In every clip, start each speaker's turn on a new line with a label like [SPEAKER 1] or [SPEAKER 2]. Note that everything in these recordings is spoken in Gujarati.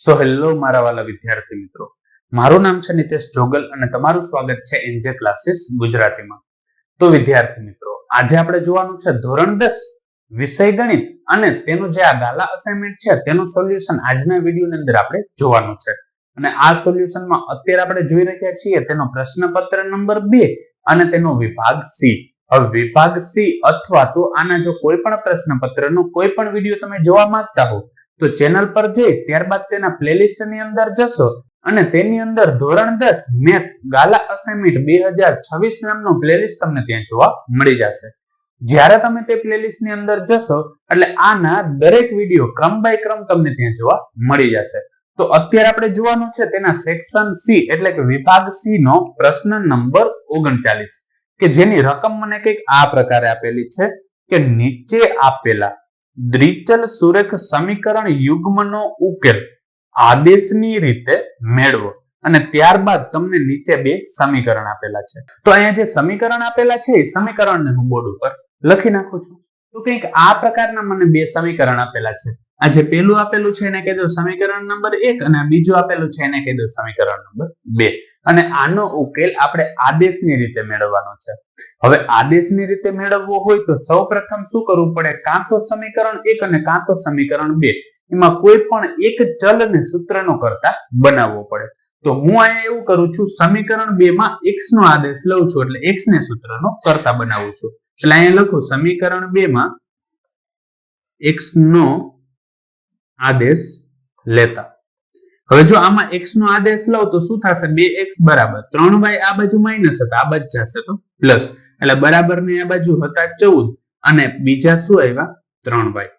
[SPEAKER 1] સો હેલો મારા વાલા વિદ્યાર્થી મિત્રો. મારું નામ છે નિતેશ જોગલ અને તમારું સ્વાગત છે એનજે ક્લાસીસ ગુજરાતીમાં. તો વિદ્યાર્થી મિત્રો, આજે આપણે જોવાનું છે ધોરણ દસ, વિષય ગણિત અને તેનું જે આ ગાલા અસાઇનમેન્ટ છે તેનું સોલ્યુશન આજના વિડીયોની અંદર આપણે જોવાનું છે. અને આ સોલ્યુશનમાં અત્યારે આપણે જોઈ રહ્યા છીએ તેનો પ્રશ્નપત્ર નંબર બે અને તેનો વિભાગ સી. હવે વિભાગ સી અથવા તો આના જો કોઈ પણ પ્રશ્નપત્રનો કોઈ પણ વીડિયો તમે જોવા માંગતા હો તો ચેનલ પર જઈ, ત્યારબાદ તેના પ્લેલિસ્ટની અંદર જશો અને તેની અંદર ધોરણ દસ મેથ ગાલા અસાઇનમેન્ટ બે હજાર છવ્વીસ નામનો પ્લેલિસ્ટ તમને ત્યાં જોવા મળી જશે. જ્યારે તમે તે પ્લેલિસ્ટની અંદર જશો, એટલે આના દરેક વીડિયો ક્રમ બાય ક્રમ તમને ત્યાં જોવા મળી જશે. તો અત્યારે આપણે જોવાનું છે તેના સેક્શન સી એટલે કે વિભાગ સી નો પ્રશ્ન નંબર ઓગણચાલીસ, કે જેની રકમ મને કંઈક આ પ્રકારે આપેલી છે, કે નીચે આપેલા. દ્વિચલ સુરેખ સમીકરણ યુગ્મનો ઉકેલ આદેશની રીતે મેળવો. અને ત્યારબાદ તમને નીચે બે સમીકરણ આપેલા છે. તો અહીંયા જે સમીકરણ આપેલા છે, એ સમીકરણને હું બોર્ડ ઉપર લખી નાખું છું. તો કંઈક આ પ્રકારના મને બે સમીકરણ આપેલા છે. આ જે પેલું આપેલું છે, એને કહી દો સમીકરણ નંબર એક અને બીજું આપેલું છે, એને કહી દો સમીકરણ નંબર બે. અને આનો ઉકેલ આપણે આદેશની રીતે મેળવવાનો છે. હવે આદેશની રીતે મેળવવો હોય તો સૌ પ્રથમ શું કરવું પડે? કાં તો સમીકરણ એક અને કાં તો સમીકરણ બે. એમાં કોઈ પણ એક ચલને સૂત્રનો કરતા બનાવવો પડે. તો હું અહીંયા એવું કરું છું, સમીકરણ બે માં એક્સ નો આદેશ લઉં છું એટલે એક્સ ને સૂત્રનો કરતા બનાવું છું. એટલે અહીંયા લખું, સમીકરણ બે માં એક્સ નો આદેશ લેતા. હવે જો આમાં એક્સ નો આદેશ લઉં તો શું થશે? બે એક્સ બરાબર ત્રણ વાય આ બાજુ માઇનસ હતા, આ બાજુ જશે તો પ્લસ એટલે બરાબર ને આ બાજુ હતા ચૌદ અને બીજા શું આવ્યા? ત્રણ વાય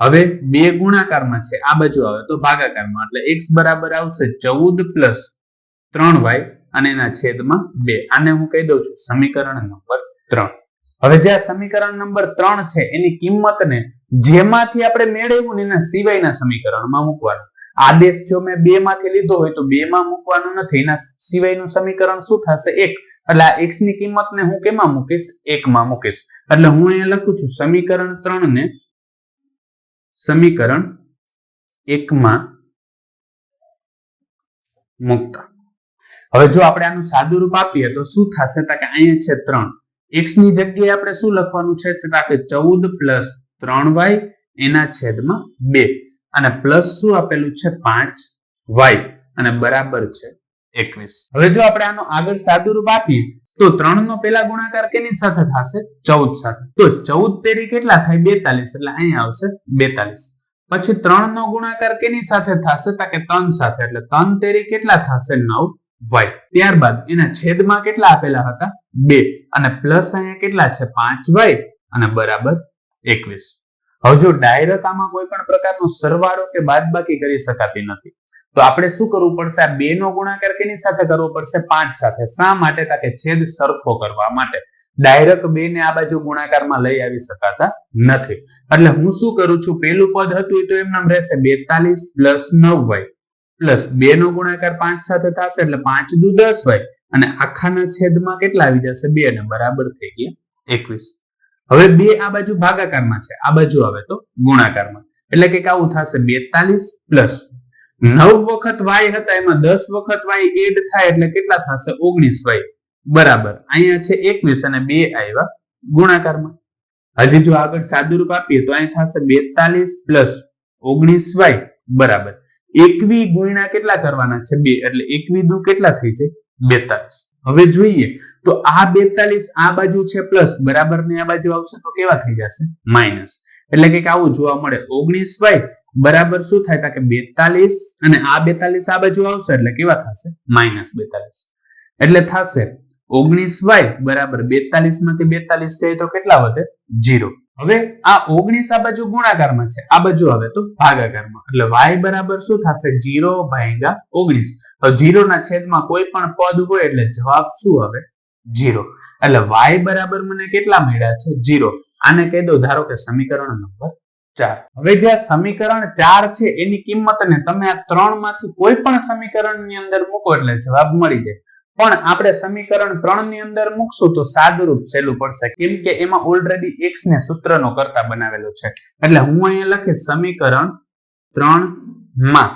[SPEAKER 1] હવે બે ગુણાકારમાં છે, આ બાજુ આવે તો ભાગાકારમાં. એટલે એક્સ બરાબર આવશે ચૌદ પ્લસ ત્રણ વાય અને એના છેદમાં બે. આને હું કહી દઉં છું, સમીકરણ નંબર ત્રણ. હવે જે આ સમીકરણ નંબર ત્રણ છે, એની કિંમતને જેમાંથી આપણે મેળવ્યું એના સિવાયના સમીકરણમાં મૂકવાનું. આદેશ જો મેં બે માંથી લીધો હોય તો બે માં મૂકવાનું નથી. એના સિવાયનું સમીકરણ શું થશે? એક. એટલે આ એક્સની કિંમતને હું કેમાં મૂકીશ? એકમાં મૂકીશ. એટલે હું અહીંયા લખું છું, સમીકરણ ત્રણ ને સમીકરણ એકમાં મૂકતા. હવે જો આપણે આનું સાદું રૂપ આપીએ તો શું થશે? કે અહીંયા છે ત્રણ. એક્સની જગ્યાએ આપણે શું લખવાનું છે? ચૌદ પ્લસ ત્રણ વાય એના છેદમાં બે. અને પ્લસ શું આપેલું છે? પાંચ. વાય અને બરાબર છે એકવીસ. હવે જો આપણે આનો આગળ સાદુ રૂપ આપીએ, તો ત્રણ નો પેલા ગુણાકાર કેની સાથે થશે? ચૌદ સાથે. તો ચૌદ તેરી કેટલા થાય? બેતાલીસ. એટલે અહીંયા આવશે બેતાલીસ. પછી ત્રણ નો ગુણાકાર કેની સાથે થશે? તો કે ત્રણ સાથે. એટલે ત્રણ તેરી કેટલા થશે? નવ. વાય ત્યારબાદ એના છેદમાં કેટલા આપેલા હતા? બે. અને પ્લસ અહીંયા કેટલા છે? પાંચ વાય અને બરાબર એકવીસ. હવે જો ડાયરેક્ટ આમાં કોઈ પણ પ્રકારનો સરવાળો કે બાદબાકી કરી શકાતી નથી. તો આપણે શું કરવું પડશે? આ બે નો ગુણાકાર કેની સાથે કરવો પડશે? પાંચ સાથે. શા માટે? કે છેદ સરખો કરવા માટે. ડાયરેક્ટ બે ને આ બાજુ ગુણાકારમાં લઈ આવી શકાતા નથી. એટલે હું શું કરું છું? પેલું પદ હતું તો એમ નામ રહેશે બેતાલીસ પ્લસ નવ વાય પ્લસ બે નો ગુણાકાર પાંચ સાથે થશે એટલે પાંચ દુ દસ વાય અને આખાના છેદમાં કેટલા આવી જશે? બે ને બરાબર થઈ ગયા એકવીસ. હવે બે આ બાજુ ભાગાકારમાં છે. આ બાજુ આવે તો ગુણાકારમાં. એટલે કે આવું થશે બેતાલીસ પ્લસ. નવ વખત વાય હતા એમાં દસ વખત વાય એડ થાય એટલે કેટલા થશે? ઓગણીસ વાય. બરાબર. અહીંયા છે એકવીસ અને બે આવ્યા ગુણાકારમાં. હજી જો આગળ સાદું રૂપ આપીએ તો અહીં થશે બેતાલીસ પ્લસ ઓગણીસ વાય. બરાબર. એકવી ગુણ્યા કેટલા કરવાના છે? બે. એટલે એકવી દુ કેટલા થઈ છે બેતાલીસ. હવે જોઈએ. તો આ બેતાલીસ, આ બાજુ છે પ્લસ બરાબર ને આ બાજુ આવશે તો કેવા થઈ જશે? માઇનસ એટલે કે આવું જોવા મળે. ઓગણીસ વાય, બરાબર શું થાય? કે બેતાલીસ અને આ બેતાલીસ આ બાજુ આવશે એટલે કેવા થશે? માઇનસ બેતાલીસ. એટલે થશે ઓગણીસ વાય, બરાબર. બેતાલીસમાંથી બેતાલીસ જાય તો કેટલા વધે? જીરો હવે આ ઓગણીસ આ બાજુ ગુણાકારમાં છે. આ બાજુ આવે તો ભાગાકારમાં. એટલે વાય બરાબર શું થશે? જીરો ભાગ્યા ઓગણીસ. તો જીરો ના છેદમાં કોઈ પણ પદ હોય એટલે જવાબ શું આવે? જીરો. એટલે વાય બરાબર મને કેટલા મળ્યા છે? જીરો. આને કહી દો ધારો કે સમીકરણ નંબર ચાર. હવે જે સમીકરણ ચાર છે, એની કિંમતને તમે આ ત્રણમાંથી કોઈ પણ સમીકરણની અંદર મૂકો એટલે જવાબ મળી જાય. પણ આપણે સમીકરણ ત્રણની અંદર મૂકશું તો સાદુરૂપ સહેલું પડશે. કેમ કે એમાં ઓલરેડી એક્સ ને સૂત્રનો કરતા બનાવેલો છે. એટલે હું અહીંયા લખીશ સમીકરણ ત્રણમાં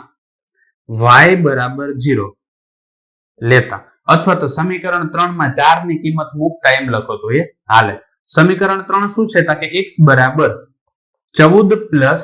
[SPEAKER 1] વાય બરાબર જીરો. લેતા. અથવા તો સમીકરણ ત્રણમાં ચારની કિંમત મૂકતા એમ લખો તો એ હાલે. સમીકરણ ત્રણ શું છે? કે એક્સ બરાબર ચૌદ પ્લસ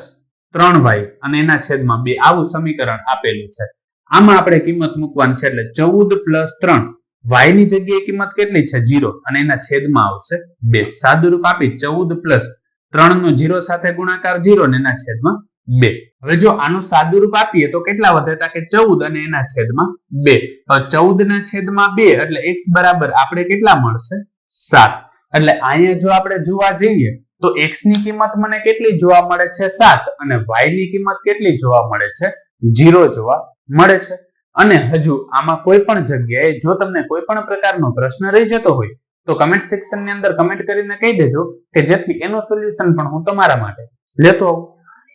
[SPEAKER 1] ત્રણ વાય અને એના છેદમાં બે. આવું સમીકરણ આપેલું છે. આમાં આપણે કિંમત મૂકવાની છે એટલે ચૌદ પ્લસ ત્રણ. વાયની જગ્યાએ કિંમત કેટલી છે? જીરો અને એના છેદમાં આવશે બે. સાદુરૂપ આપી ચૌદ પ્લસ ત્રણ નો જીરો સાથે ગુણાકાર જીરો ને એના છેદમાં બે. હવે જો આનું સાદુરૂપ આપીએ તો કેટલા વધે તા કે ચૌદ અને એના છેદમાં બે. ચૌદ ના છેદમાં બે એટલે એક્સ બરાબર આપણે કેટલા મળશે? સાત. એટલે અહીંયા જો આપણે જોવા જઈએ તો એક્સની કિંમત મને કેટલી જોવા મળે છે? સાત. અને વાયની કિંમત કેટલી જોવા મળે છે? જીરો જોવા મળે છે. અને હજુ આમાં કોઈ પણ જગ્યાએ જો તમને કોઈ પણ પ્રકારનો પ્રશ્ન રહી જતો હોય તો કમેન્ટ સેક્શનની અંદર કમેન્ટ કરીને કહી દેજો કે જેથી એનું સોલ્યુશન પણ હું તમારા માટે લેતો આવું.